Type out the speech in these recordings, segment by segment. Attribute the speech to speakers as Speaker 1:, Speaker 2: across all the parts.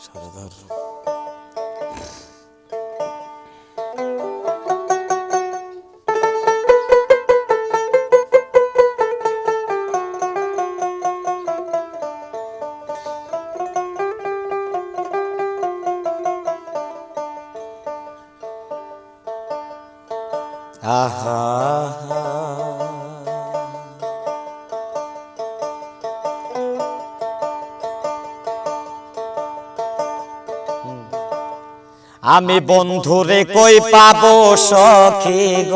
Speaker 1: Sardar. Ah. আমি বন্ধুরে কই পাবো সখী গ?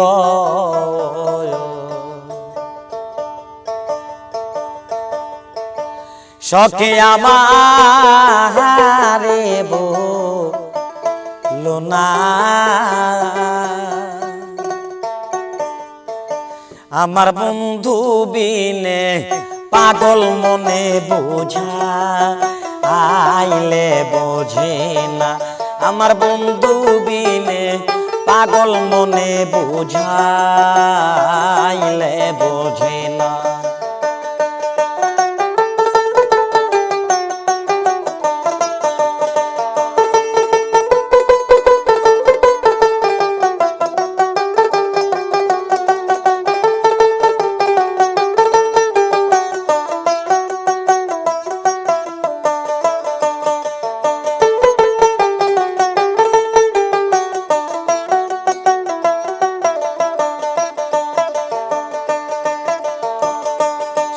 Speaker 1: সখী আমারে বলো না। আমার বন্ধু বিনে পাগল মনে বোঝা, আইলে বোঝে না। আমার বন্ধু বিনে পাগল মনে বোঝা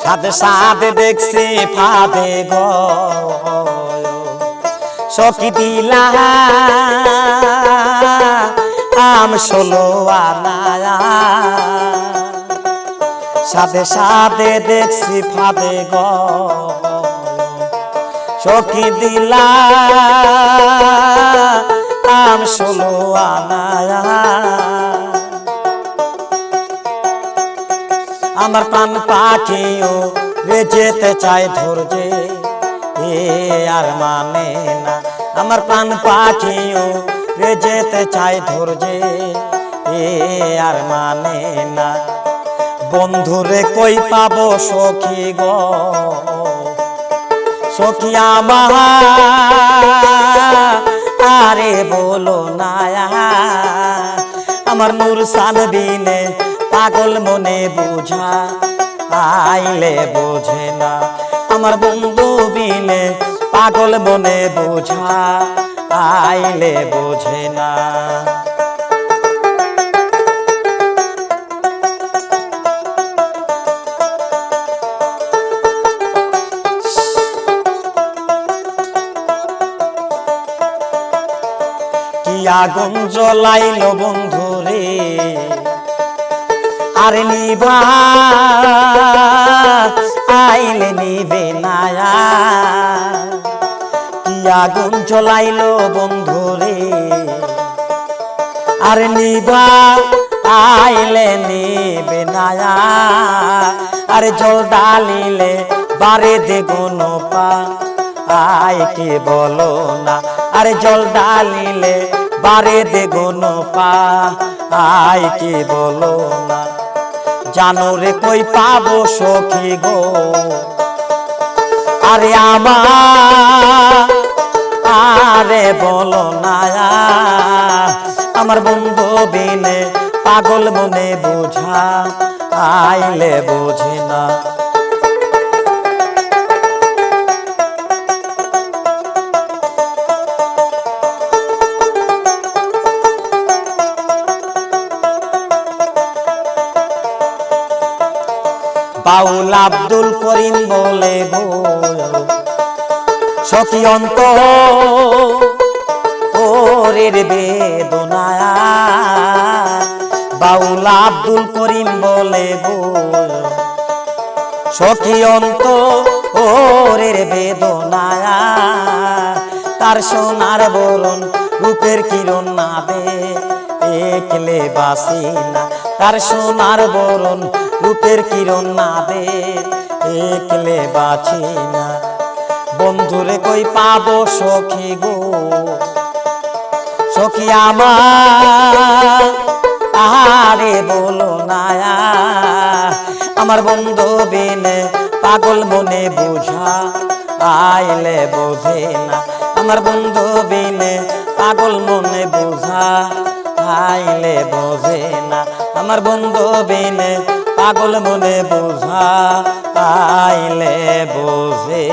Speaker 1: সাথে সাথে দেখছি ফাদে গ। সখী দিলা, আম ষোলো আনায়া। সাথে সাথে দেখছি ফাদে গ। সখী দিলা, আম ষোলো আনায়া। আমার প্রাণ পাখিও রে যেতে চায় ধৈর্যে। এ আর মানে না, আমার প্রাণ পাখিও রে যেতে চায় ধৈর্যে। এ আর মানে না, বন্ধুরে কই পাবো সখী গো? সখী আমার আরে বলো না, আমার নূর সানবিনে পাগল মনে বুঝা, আইলে বোঝে না। আমার বন্ধু বিলে পাগল মনে বুঝা, আইলে বোঝে না। আগুন জ্বলাইল বন্ধু? আর নিবা। আইলে নিবে নায়া কি আগুন জ্বলাইল বন্ধু রে? আর নিবা, আইলে নিবে নায়া আর জল ডালিলে বারে দেগুন পা আয় কে বলো না। আরে জল ডালিলে বারে দেগুন পা আয় কে বলো না। জানো রে কই পাবো সখী গো? আরে আমা আরে বলো না, আমার বন্ধু বিনে পাগল মনে বোঝা, আইলে বোঝে না। বাউল আব্দুল করিম বলে সখী অন্ত ওরের বেদনায়া। বাউল আব্দুল করিম বলে সখী অন্ত ওরের বেদনায়া। তার সোনার বরণ রূপের কিরণ না দে একলে বাসি না। তার সোনার বরণ রূপের কিরণ না দে। একলে বাঁচি না। বন্ধুরে কই পাবো সখী গো? সখী আমার আরে বলো না আমার বন্ধু বিনে পাগল মনে বুঝা, আইলে বোঝে না। আমার বন্ধু বিনে পাগল মনে বোঝা। আইলে বোঝে না আমার বন্ধু বিনে পাগল মনে বোঝা আইলে বোঝে।